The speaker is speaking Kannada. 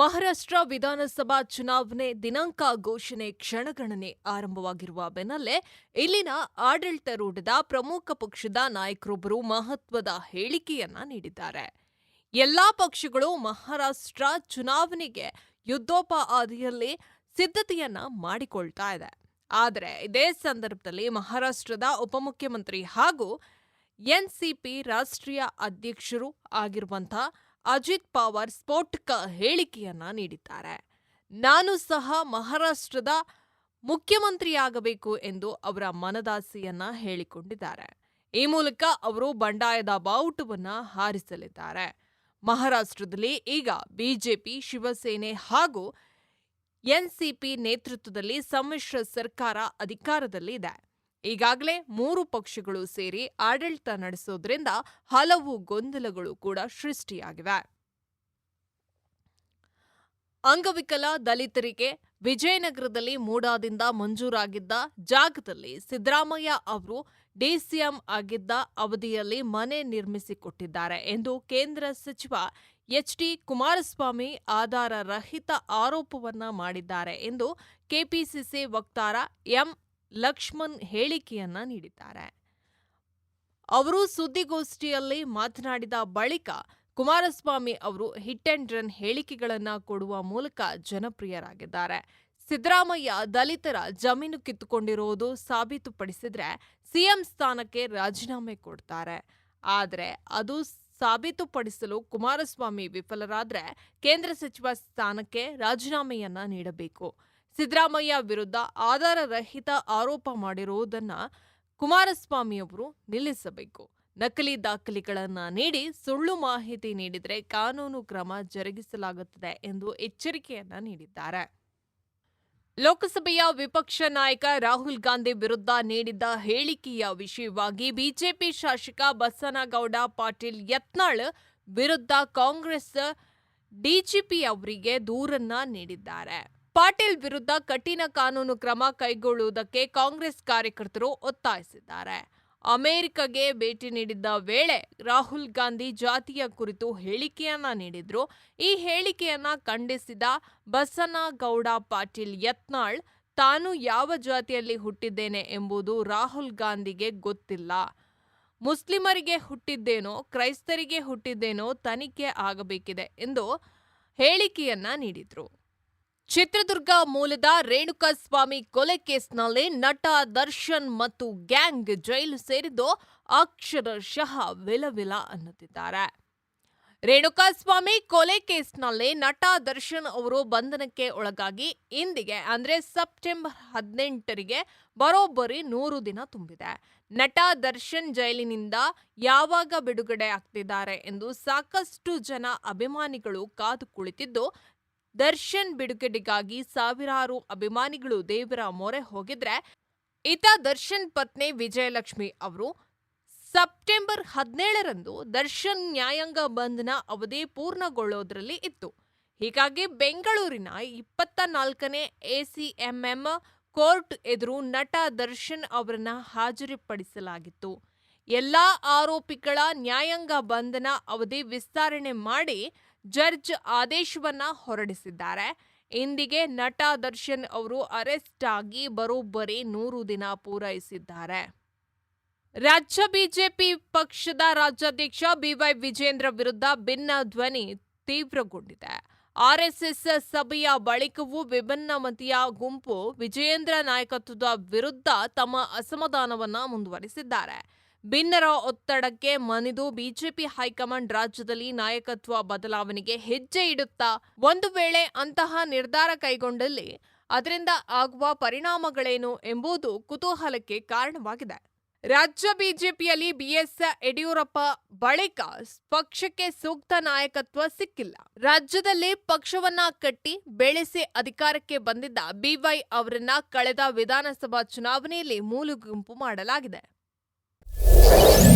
ಮಹಾರಾಷ್ಟ್ರ ವಿಧಾನಸಭಾ ಚುನಾವಣೆ ದಿನಾಂಕ ಘೋಷಣೆ ಕ್ಷಣಗಣನೆ ಆರಂಭವಾಗಿರುವ ಬೆನ್ನಲ್ಲೇ ಇಲ್ಲಿನ ಆಡಳಿತಾರೂಢದ ಪ್ರಮುಖ ಪಕ್ಷದ ನಾಯಕರೊಬ್ಬರು ಮಹತ್ವದ ಹೇಳಿಕೆಯನ್ನ ನೀಡಿದ್ದಾರೆ. ಎಲ್ಲಾ ಪಕ್ಷಗಳು ಮಹಾರಾಷ್ಟ್ರ ಚುನಾವಣೆಗೆ ಯುದ್ಧೋಪಾದಿಯಲ್ಲಿ ಸಿದ್ಧತೆಯನ್ನ ಮಾಡಿಕೊಳ್ತಾ ಇದೆ. ಆದರೆ ಇದೇ ಸಂದರ್ಭದಲ್ಲಿ ಮಹಾರಾಷ್ಟ್ರದ ಉಪಮುಖ್ಯಮಂತ್ರಿ ಹಾಗೂ ಎನ್ಸಿಪಿ ರಾಷ್ಟ್ರೀಯ ಅಧ್ಯಕ್ಷರು ಆಗಿರುವಂತಹ ಅಜಿತ್ ಪವಾರ್ ಸ್ಫೋಟಕ ಹೇಳಿಕೆಯನ್ನ ನೀಡಿದ್ದಾರೆ. ನಾನು ಸಹ ಮಹಾರಾಷ್ಟ್ರದ ಮುಖ್ಯಮಂತ್ರಿಯಾಗಬೇಕು ಎಂದು ಅವರ ಮನದಾಸೆಯನ್ನ ಹೇಳಿಕೊಂಡಿದ್ದಾರೆ. ಈ ಮೂಲಕ ಅವರು ಬಂಡಾಯದ ಬಾವುಟವನ್ನ ಹಾರಿಸಲಿದ್ದಾರೆ. ಮಹಾರಾಷ್ಟ್ರದಲ್ಲಿ ಈಗ ಬಿಜೆಪಿ, ಶಿವಸೇನೆ ಹಾಗೂ ಎನ್ಸಿಪಿ ನೇತೃತ್ವದಲ್ಲಿ ಸಮ್ಮಿಶ್ರ ಸರ್ಕಾರ ಅಧಿಕಾರದಲ್ಲಿ ಇದೆ ಈಗಾಗಲೇ ಮೂರು ಪಕ್ಷಗಳು ಸೇರಿ ಆಡಳಿತ ನಡೆಸೋದ್ರಿಂದ ಹಲವು ಗೊಂದಲಗಳು ಕೂಡ ಸೃಷ್ಟಿಯಾಗಿವೆ. ಅಂಗವಿಕಲ ದಲಿತರಿಗೆ ವಿಜಯನಗರದಲ್ಲಿ ಮೂಡಾದಿಂದ ಮಂಜೂರಾಗಿದ್ದ ಜಾಗದಲ್ಲಿ ಸಿದ್ದರಾಮಯ್ಯ ಅವರು ಡಿಸಿಎಂ ಆಗಿದ್ದ ಅವಧಿಯಲ್ಲಿ ಮನೆ ನಿರ್ಮಿಸಿಕೊಟ್ಟಿದ್ದಾರೆ ಎಂದು ಕೇಂದ್ರ ಸಚಿವ ಎಚ್ಡಿ ಕುಮಾರಸ್ವಾಮಿ ಆಧಾರ ರಹಿತ ಆರೋಪವನ್ನ ಮಾಡಿದ್ದಾರೆ ಎಂದು ಕೆಪಿಸಿಸಿ ವಕ್ತಾರ ಎಂ. ಲಕ್ಷ್ಮಣ್ ಹೇಳಿಕೆಯನ್ನ ನೀಡಿದ್ದಾರೆ. ಅವರು ಸುದ್ದಿಗೋಷ್ಠಿಯಲ್ಲಿ ಮಾತನಾಡಿದ ಬಳಿಕ ಕುಮಾರಸ್ವಾಮಿ ಅವರು ಹಿಟ್ ಅಂಡ್ ರನ್ ಹೇಳಿಕೆಗಳನ್ನ ಕೊಡುವ ಮೂಲಕ ಜನಪ್ರಿಯರಾಗಿದ್ದಾರೆ. ಸಿದ್ದರಾಮಯ್ಯ ದಲಿತರ ಜಮೀನು ಕಿತ್ತುಕೊಂಡಿರುವುದು ಸಾಬೀತುಪಡಿಸಿದ್ರೆ ಸಿಎಂ ಸ್ಥಾನಕ್ಕೆ ರಾಜೀನಾಮೆ ಕೊಡ್ತಾರೆ. ಆದರೆ ಅದು ಸಾಬೀತುಪಡಿಸಲು ಕುಮಾರಸ್ವಾಮಿ ವಿಫಲರಾದ್ರೆ ಕೇಂದ್ರ ಸಚಿವ ಸ್ಥಾನಕ್ಕೆ ರಾಜೀನಾಮೆಯನ್ನ ನೀಡಬೇಕು. ಸಿದ್ದರಾಮಯ್ಯ ವಿರುದ್ಧ ಆಧಾರರಹಿತ ಆರೋಪ ಮಾಡಿರುವುದನ್ನ ಕುಮಾರಸ್ವಾಮಿಯವರು ನಿಲ್ಲಿಸಬೇಕು. ನಕಲಿ ದಾಖಲೆಗಳನ್ನ ನೀಡಿ ಸುಳ್ಳು ಮಾಹಿತಿ ನೀಡಿದರೆ ಕಾನೂನು ಕ್ರಮ ಜರುಗಿಸಲಾಗುತ್ತದೆ ಎಂದು ಎಚ್ಚರಿಕೆಯನ್ನ ನೀಡಿದ್ದಾರೆ. ಲೋಕಸಭೆಯ ವಿಪಕ್ಷ ನಾಯಕ ರಾಹುಲ್ ಗಾಂಧಿ ವಿರುದ್ಧ ನೀಡಿದ್ದ ಹೇಳಿಕೆಯ ವಿಷಯವಾಗಿ ಬಿಜೆಪಿ ಶಾಸಕ ಬಸನಗೌಡ ಪಾಟೀಲ್ ಯತ್ನಾಳ್ ವಿರುದ್ಧ ಕಾಂಗ್ರೆಸ್ ಡಿಜಿಪಿ ಅವರಿಗೆ ದೂರನ್ನ ನೀಡಿದ್ದಾರೆ. ಪಾಟೀಲ್ ವಿರುದ್ಧ ಕಠಿಣ ಕಾನೂನು ಕ್ರಮ ಕೈಗೊಳ್ಳುವುದಕ್ಕೆ ಕಾಂಗ್ರೆಸ್ ಕಾರ್ಯಕರ್ತರು ಒತ್ತಾಯಿಸಿದ್ದಾರೆ. ಅಮೆರಿಕಗೆ ಭೇಟಿ ನೀಡಿದ್ದ ವೇಳೆ ರಾಹುಲ್ ಗಾಂಧಿ ಜಾತಿಯ ಕುರಿತು ಹೇಳಿಕೆಯನ್ನ ನೀಡಿದ್ರು. ಈ ಹೇಳಿಕೆಯನ್ನ ಖಂಡಿಸಿದ ಬಸನಗೌಡ ಪಾಟೀಲ್ ಯತ್ನಾಳ್, ತಾನು ಯಾವ ಜಾತಿಯಲ್ಲಿ ಹುಟ್ಟಿದ್ದೇನೆ ಎಂಬುದು ರಾಹುಲ್ ಗಾಂಧಿಗೆ ಗೊತ್ತಿಲ್ಲ. ಮುಸ್ಲಿಮರಿಗೆ ಹುಟ್ಟಿದ್ದೇನೋ, ಕ್ರೈಸ್ತರಿಗೆ ಹುಟ್ಟಿದ್ದೇನೋ ತನಿಖೆ ಆಗಬೇಕಿದೆ ಎಂದು ಹೇಳಿಕೆಯನ್ನ ನೀಡಿದ್ರು. ಚಿತ್ರದುರ್ಗ ಮೂಲದ ರೇಣುಕಾಸ್ವಾಮಿ ಕೊಲೆ ಕೇಸ್ನಲ್ಲಿ ನಟ, ದರ್ಶನ್ ಮತ್ತು ಗ್ಯಾಂಗ್ ಜೈಲು ಸೇರಿದ್ದು ಅಕ್ಷರಶಃ ವಿಲವಿಲ ಅನ್ನುತ್ತಿದ್ದಾರೆ. ರೇಣುಕಾಸ್ವಾಮಿ ಕೊಲೆ ಕೇಸ್ನಲ್ಲಿ ನಟ, ದರ್ಶನ್ ಅವರು ಬಂಧನಕ್ಕೆ ಒಳಗಾಗಿ ಇಂದಿಗೆ, ಅಂದ್ರೆ ಸೆಪ್ಟೆಂಬರ್ ಹದಿನೆಂಟರಿಗೆ ಬರೋಬ್ಬರಿ ನೂರು ದಿನ ತುಂಬಿದೆ. ನಟ, ದರ್ಶನ್ ಜೈಲಿನಿಂದ ಯಾವಾಗ ಬಿಡುಗಡೆ ಆಗ್ತಿದ್ದಾರೆ ಎಂದು ಸಾಕಷ್ಟು ಜನ ಅಭಿಮಾನಿಗಳು ಕಾದು ಕುಳಿತಿದ್ದು ದರ್ಶನ್ ಬಿಡುಗಡೆಗಾಗಿ ಸಾವಿರಾರು ಅಭಿಮಾನಿಗಳು ದೇವರ ಮೊರೆ ಹೋಗಿದ್ರೆ ಇತ ದರ್ಶನ್ ಪತ್ನಿ ವಿಜಯಲಕ್ಷ್ಮಿ ಅವರು ಸೆಪ್ಟೆಂಬರ್ ಹದಿನೇಳರಂದು ದರ್ಶನ್ ನ್ಯಾಯಾಂಗ ಬಂಧನ ಅವಧಿ ಪೂರ್ಣಗೊಳ್ಳೋದ್ರಲ್ಲಿ ಇತ್ತು. ಹೀಗಾಗಿ ಬೆಂಗಳೂರಿನ ಇಪ್ಪತ್ತ ನಾಲ್ಕನೇ ಎಸಿಎಂಎಂ ಕೋರ್ಟ್ ಎದುರು ನಟ ದರ್ಶನ್ ಅವರನ್ನ ಹಾಜರುಪಡಿಸಲಾಗಿತ್ತು. ಎಲ್ಲಾ ಆರೋಪಿಗಳ ನ್ಯಾಯಾಂಗ ಬಂಧನ ಅವಧಿ ವಿಸ್ತರಣೆ ಮಾಡಿ ಜಡ್ಜ್ ಆದೇಶವನ್ನ ಹೊರಡಿಸಿದ್ದಾರೆ. ಇಂದಿಗೆ ನಟ ದರ್ಶನ್ ಅವರು ಅರೆಸ್ಟ್ ಆಗಿ ಬರೋಬ್ಬರಿ ನೂರು ದಿನ ಪೂರೈಸಿದ್ದಾರೆ. ರಾಜ್ಯ ಬಿಜೆಪಿ ಪಕ್ಷದ ರಾಜ್ಯಾಧ್ಯಕ್ಷ ಬಿವೈ ವಿಜೇಂದ್ರ ವಿರುದ್ಧ ಭಿನ್ನ ಧ್ವನಿ ತೀವ್ರಗೊಂಡಿದೆ. ಆರ್ಎಸ್ಎಸ್ ಸಭೆಯ ಬಳಿಕವೂ ವಿಭಿನ್ನಮತೀಯ ಗುಂಪು ವಿಜಯೇಂದ್ರ ನಾಯಕತ್ವದ ವಿರುದ್ಧ ತಮ್ಮ ಅಸಮಾಧಾನವನ್ನ ಮುಂದುವರಿಸಿದ್ದಾರೆ. ಭಿನ್ನರ ಒತ್ತಡಕ್ಕೆ ಮನಿದು ಬಿಜೆಪಿ ಹೈಕಮಾಂಡ್ ರಾಜ್ಯದಲ್ಲಿ ನಾಯಕತ್ವ ಬದಲಾವಣೆಗೆ ಹೆಜ್ಜೆ ಇಡುತ್ತಾ ಒಂದು ವೇಳೆ ಅಂತಹ ನಿರ್ಧಾರ ಕೈಗೊಂಡಲ್ಲಿ ಅದರಿಂದ ಆಗುವ ಪರಿಣಾಮಗಳೇನು ಎಂಬುದು ಕುತೂಹಲಕ್ಕೆ ಕಾರಣವಾಗಿದೆ. ರಾಜ್ಯ ಬಿಜೆಪಿಯಲ್ಲಿ ಬಿಎಸ್ ಯಡಿಯೂರಪ್ಪ ಬಳಿಕ ಪಕ್ಷಕ್ಕೆ ಸೂಕ್ತ ನಾಯಕತ್ವ ಸಿಕ್ಕಿಲ್ಲ. ರಾಜ್ಯದಲ್ಲಿ ಪಕ್ಷವನ್ನ ಕಟ್ಟಿ ಬೆಳೆಸಿ ಅಧಿಕಾರಕ್ಕೆ ಬಂದಿದ್ದ ಬಿವೈ ಅವರನ್ನ ಕಳೆದ ವಿಧಾನಸಭಾ ಚುನಾವಣೆಯಲ್ಲಿ ಮೂಲುಗುಂಪು ಮಾಡಲಾಗಿದೆ. Thank you.